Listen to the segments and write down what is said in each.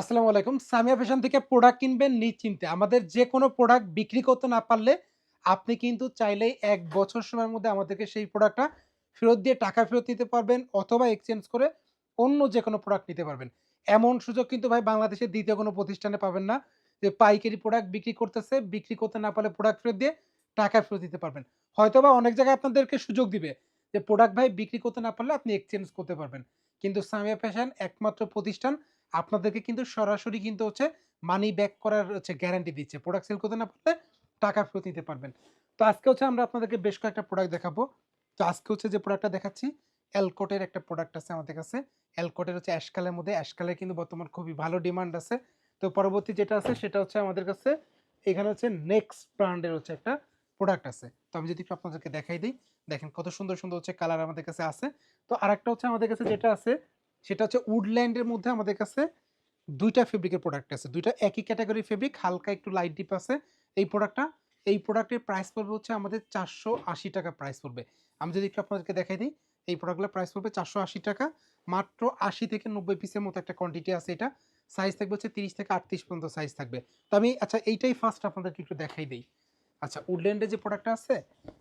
আসসালামু আলাইকুম। সামিয়া ফ্যাশন থেকে প্রোডাক্ট কিনবেন নিশ্চিন্তে। আমাদের যে কোনো প্রোডাক্ট বিক্রি করতে না পারলে আপনি কিন্তু চাইলেই এক বছর সময়ের মধ্যে আমাদেরকে সেই প্রোডাক্টটা ফেরত দিয়ে টাকা ফেরত নিতে পারবেন অথবা এক্সচেঞ্জ করে অন্য যে কোনো প্রোডাক্ট নিতে পারবেন। এমন সুযোগ কিন্তু ভাই বাংলাদেশের দ্বিতীয় কোনো প্রতিষ্ঠানে পাবেন না যে পাইকারি প্রোডাক্ট বিক্রি করতেছে, বিক্রি করতে না পারলে প্রোডাক্ট ফেরত দিয়ে টাকা ফেরত দিতে পারবেন। হয়তোবা অনেক জায়গায় আপনাদেরকে সুযোগ দিবে যে প্রোডাক্ট ভাই বিক্রি করতে না পারলে আপনি এক্সচেঞ্জ করতে পারবেন। কিন্তু সামিয়া ফ্যাশন একমাত্র প্রতিষ্ঠান আপনাদেরকে কিন্তু সরাসরি কিন্তু হচ্ছে মানি ব্যাক করার হচ্ছে গ্যারান্টি দিচ্ছে। প্রোডাক্ট সেল করতে না পারলে টাকা ফেরত নিতে পারবেন। তো আজকে হচ্ছে আমরা আপনাদেরকে বেশ কয়েকটা প্রোডাক্ট দেখাবো। তো আজকে হচ্ছে যে প্রোডাক্টটা দেখাচ্ছি এলকোটের একটা প্রোডাক্ট আছে আমাদের কাছে। এলকোটের হচ্ছে অ্যাশকালের মধ্যে। অ্যাশকালের কিন্তু বর্তমান খুবই ভালো ডিমান্ড আছে। তো পরবর্তী যেটা আছে সেটা হচ্ছে আমাদের কাছে এখানে হচ্ছে নেক্সট ব্র্যান্ডের হচ্ছে একটা প্রোডাক্ট আছে। তো আমি যদি একটু আপনাদেরকে দেখাই দিই। দেখেন কত সুন্দর সুন্দর হচ্ছে কালার আমাদের কাছে আছে। তো আরেকটা হচ্ছে আমাদের কাছে যেটা আছে সেটা হচ্ছে উডল্যান্ডের মধ্যে আমাদের কাছে দুইটা ফেব্রিকের প্রোডাক্ট আছে। দুইটা একই ক্যাটাগরি ফেব্রিক হালকা একটু লাইট ডিপ আছে। এই প্রোডাক্টটা এই প্রোডাক্টের প্রাইস পড়বে হচ্ছে আমাদের চারশো আশি টাকা প্রাইস পড়বে। আমি যদি একটু আপনাদেরকে দেখাই দিই, এই প্রোডাক্টগুলোর প্রাইস পড়বে চারশো আশি টাকা। মাত্র আশি থেকে নব্বই পিসের মতো একটা কোয়ান্টিটি আছে এটা। সাইজ থাকবে হচ্ছে তিরিশ থেকে আটত্রিশ পর্যন্ত সাইজ থাকবে। তো আমি আচ্ছা এইটাই ফার্স্ট আপনাদেরকে একটু দেখাই দিই। আচ্ছা উডল্যান্ডের যে প্রোডাক্টটা আছে,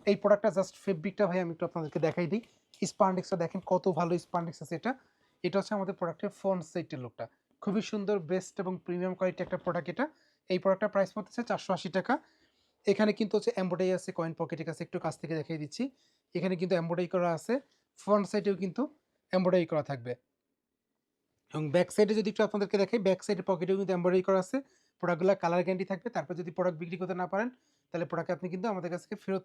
এই প্রোডাক্টটা জাস্ট ফেব্রিকটা ভাই আমি একটু আপনাদেরকে দেখাই দিই। স্পান্ডিক্সটা দেখেন কত ভালো স্পান্ডিক্স আছে এটা। এটা হচ্ছে আমাদের প্রোডাক্টের ফোন সেটের লোকটা খুবই সুন্দর বেস্ট এবং প্রিমিয়াম কোয়ালিটি একটা প্রোডাক্ট এটা। এই প্রোডাক্টের প্রাইস পড়তেছে চারশো আশি টাকা। এখানে কিন্তু হচ্ছে এম্ব্রয়ডারি আছে কয়েন পকেটের কাছে একটু কাছ থেকে দেখিয়ে দিচ্ছি। এখানে কিন্তু এম্ব্রয়ডারি করা আছে। ফ্রন্ট সাইডেও কিন্তু এম্ব্রয়ডারি করা থাকবে। এবং ব্যাক সাইডে যদি একটু আপনাদেরকে দেখাই ব্যাক সাইডের পকেটেও কিন্তু এম্ব্রয়ডারি করা আছে। প্রোডাক্টগুলো কালার গ্যারান্টি থাকবে, তারপর যদি প্রোডাক্ট বিক্রি করতে না পারেন, তাহলে প্রোডাক্ট আপনি কিন্তু আমাদের কাছ থেকে ফেরত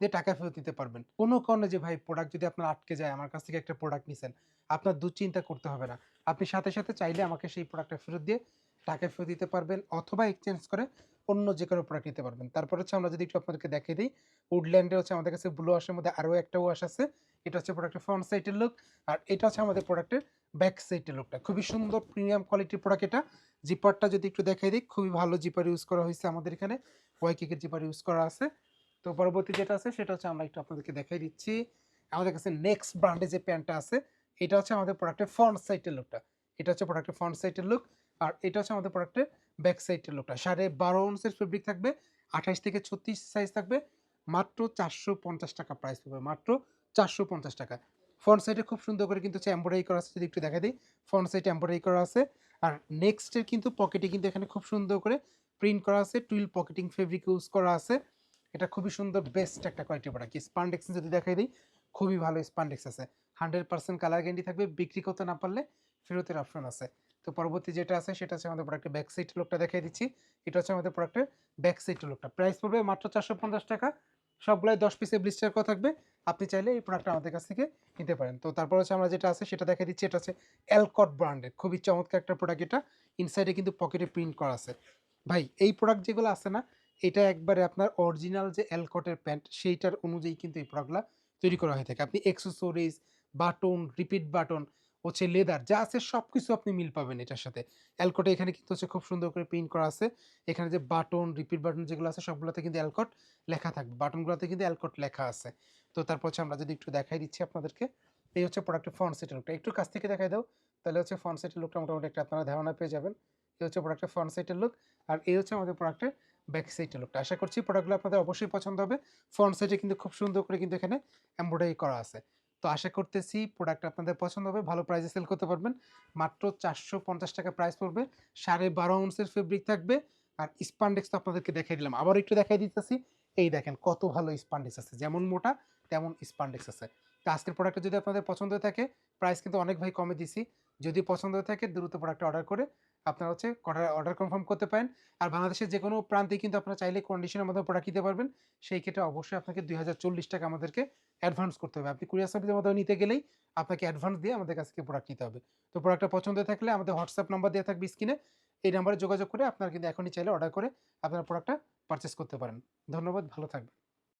দিয়ে টাকা ফেরত দিতে পারবেন। কোনো কারণে যে ভাই প্রোডাক্ট যদি আপনার আটকে যায়, আমার কাছ থেকে একটা প্রোডাক্ট নিছেন, আপনার দুশ্চিন্তা করতে হবে না। আপনি সাথে সাথে চাইলে আমাকে সেই প্রোডাক্টটা ফেরত দিয়ে টাকা ফেরত দিতে পারবেন অথবা এক্সচেঞ্জ করে অন্য যে কোনো প্রোডাক্ট নিতে পারবেন। তারপর হচ্ছে আমরা যদি একটু আপনাদেরকে দেখিয়ে দিই উডল্যান্ডে হচ্ছে আমাদের কাছে ব্লু ওয়াশের মধ্যে আরও একটা ওয়াশ আছে, এটা হচ্ছে প্রোডাক্টের ফ্রন্ট সাইডের লুক আর এটা হচ্ছে আমাদের প্রোডাক্টের ব্যাক সাইডের লুকটা খুবই সুন্দর প্রিমিয়াম কোয়ালিটির প্রোডাক্ট এটা। জিপারটা যদি একটু দেখাই দিই, খুবই ভালো জিপার ইউজ করা হয়েছে আমাদের এখানে। ওয়াইকেকের জিপার ইউজ করা আছে। তো পরবর্তী যেটা আছে, সেটা হচ্ছে আমরা একটু আপনাদেরকে দেখাই দিচ্ছি। আমাদের কাছে নেক্সট ব্র্যান্ডে যে প্যান্টটা আছে, এটা হচ্ছে আমাদের প্রোডাক্টের ফ্রন্ট সাইডের লুকটা এটা হচ্ছে প্রোডাক্টের ফ্রন্ট সাইডের লুক আর এটা হচ্ছে আমাদের প্রোডাক্টের ব্যাক সাইডের লুকটা সাড়ে বারো অংশের ফেব্রিক থাকবে, আঠাশ থেকে ছত্রিশ সাইজ থাকবে, মাত্র চারশো পঞ্চাশ টাকা প্রাইস পড়বে মাত্র চারশো পঞ্চাশ টাকা। ফ্রন্ট সাইডে খুব সুন্দর করে কিন্তু এম্ব্রয়ডারি করা আছে, যদি একটু দেখা দিই। ফ্রন্ট সাইডে এম্ব্রয়ডারি করা আছে। আর নেক্সটের কিন্তু পকেটে কিন্তু এখানে খুব সুন্দর করে প্রিন্ট করা আছে টুইল পকেটিং ফেব্রিক ইউজ করা আছে। এটা খুবই সুন্দর বেস্ট একটা কোয়ালিটি প্রোডাক্ট স্পান্ডেক্স যদি দেখাই দিই, খুবই ভালো স্পান্ডেক্স আছে। হান্ড্রেড পার্সেন্ট কালার গ্যারান্টি থাকবে, বিক্রি করতে না পারলে ফেরতের অপশন আছে। তো পরবর্তী যেটা আছে, সেটা হচ্ছে আমাদের প্রোডাক্টের ব্যাক সাইড লোকটা দেখাই দিচ্ছি। এটা হচ্ছে আমাদের প্রোডাক্টের ব্যাক সাইড লোকটা প্রাইস পড়বে মাত্র চারশো পঞ্চাশ টাকা। সবগুলাই দশ পিসে ব্লিস্টার করা থাকবে। আপনি চাইলে এই প্রোডাক্টটা আমাদের কাছ থেকে নিতে পারেন। তো তারপর হচ্ছে আমরা যেটা আছে, সেটা দেখা দিচ্ছি। এটা আছে অ্যালকট ব্র্যান্ডের খুবই চমৎকার একটা প্রোডাক্ট এটা। ইনসাইডে কিন্তু পকেটে প্রিন্ট করা আছে। ভাই, এই প্রোডাক্ট যেগুলো আছে না, এটা একবারে আপনার অরিজিনাল যে অ্যালকটের প্যান্ট সেইটার অনুযায়ী কিন্তু এই প্রোডাক্টগুলো তৈরি করা হয়ে থাকে। আপনি এক্সেসরিজ বাটন রিপিট বাটন হচ্ছে লেদার যা আছে সব কিছু আপনি মিল পাবেন এটার সাথে। অ্যালকটে এখানে কিন্তু হচ্ছে খুব সুন্দর করে প্রিন্ট করা আছে। এখানে যে বাটন রিপিট বাটন যেগুলো আছে, সবগুলোতে কিন্তু অ্যালকট লেখা থাকবে। বাটনগুলোতে কিন্তু অ্যালকট লেখা আছে। তো তারপর হচ্ছে আমরা যদি একটু দেখাই দিচ্ছি আপনাদেরকে, এই হচ্ছে প্রোডাক্টের ফ্রন্ট সেটের লুকটা একটু কাছ থেকে দেখাই দাও, তাহলে হচ্ছে ফ্রন্ট সেটের লুকটা মোটামুটি একটা আপনারা ধারণা পেয়ে যাবেন। এই হচ্ছে প্রোডাক্টের ফ্রন্ট সাইডের লুক আর এই হচ্ছে আমাদের প্রোডাক্টের ব্যাক সাইডের লুকটা আশা করছি প্রোডাক্টগুলো আপনাদের অবশ্যই পছন্দ হবে। ফ্রন্ট সাইডে কিন্তু খুব সুন্দর করে কিন্তু এখানে এমব্রয়ডারি করা আছে। তো আশা করতেছি প্রোডাক্ট আপনাদের পছন্দ হবে, ভালো প্রাইসে সেল করতে পারবেন। মাত্র চারশো পঞ্চাশ টাকা প্রাইস পড়বে, সাড়ে বারো আউন্সের ফেব্রিক থাকবে। আর স্পান্ডেক্স তো আপনাদেরকে দেখাই দিলাম। আবার একটু দেখাই দিতেছি, এই দেখেন কত ভালো স্পান্ডেক্স আছে, যেমন মোটা তেমন স্পান্ডেক্স আছে। তো আজকের প্রোডাক্টটা যদি আপনাদের পছন্দ হয়ে থাকে প্রাইস কিন্তু অনেক ভাই কমে দিছি। যদি পছন্দ হয়ে থাকে, দ্রুত প্রোডাক্টটা অর্ডার করে আপনারা হচ্ছে অর্ডার কনফার্ম করতে পারেন। আর বাংলাদেশের যে কোনো প্রান্তে কিন্তু আপনারা চাইলে কন্ডিশনের মধ্যে প্রোডাক্ট দিতে পারবেন। সেই ক্ষেত্রে অবশ্যই আপনাকে দুই হাজার চল্লিশ টাকা আমাদেরকে অ্যাডভান্স করতে হবে। আপনি কুরিয়ার সার্ভিসের মধ্যে নিতে গেলেই আপনাকে অ্যাডভান্স দিয়ে আমাদের কাছ থেকে প্রোডাক্ট নিতে হবে। তো প্রোডাক্টটা পছন্দ থাকলে আমাদের হোয়াটসঅ্যাপ নাম্বার দেওয়া থাকবে স্ক্রিনে এই নাম্বারে যোগাযোগ করে আপনারা কিন্তু এখনই চাইলে অর্ডার করে আপনারা প্রোডাক্টটা পারচেস করতে পারেন। ধন্যবাদ, ভালো থাকবেন।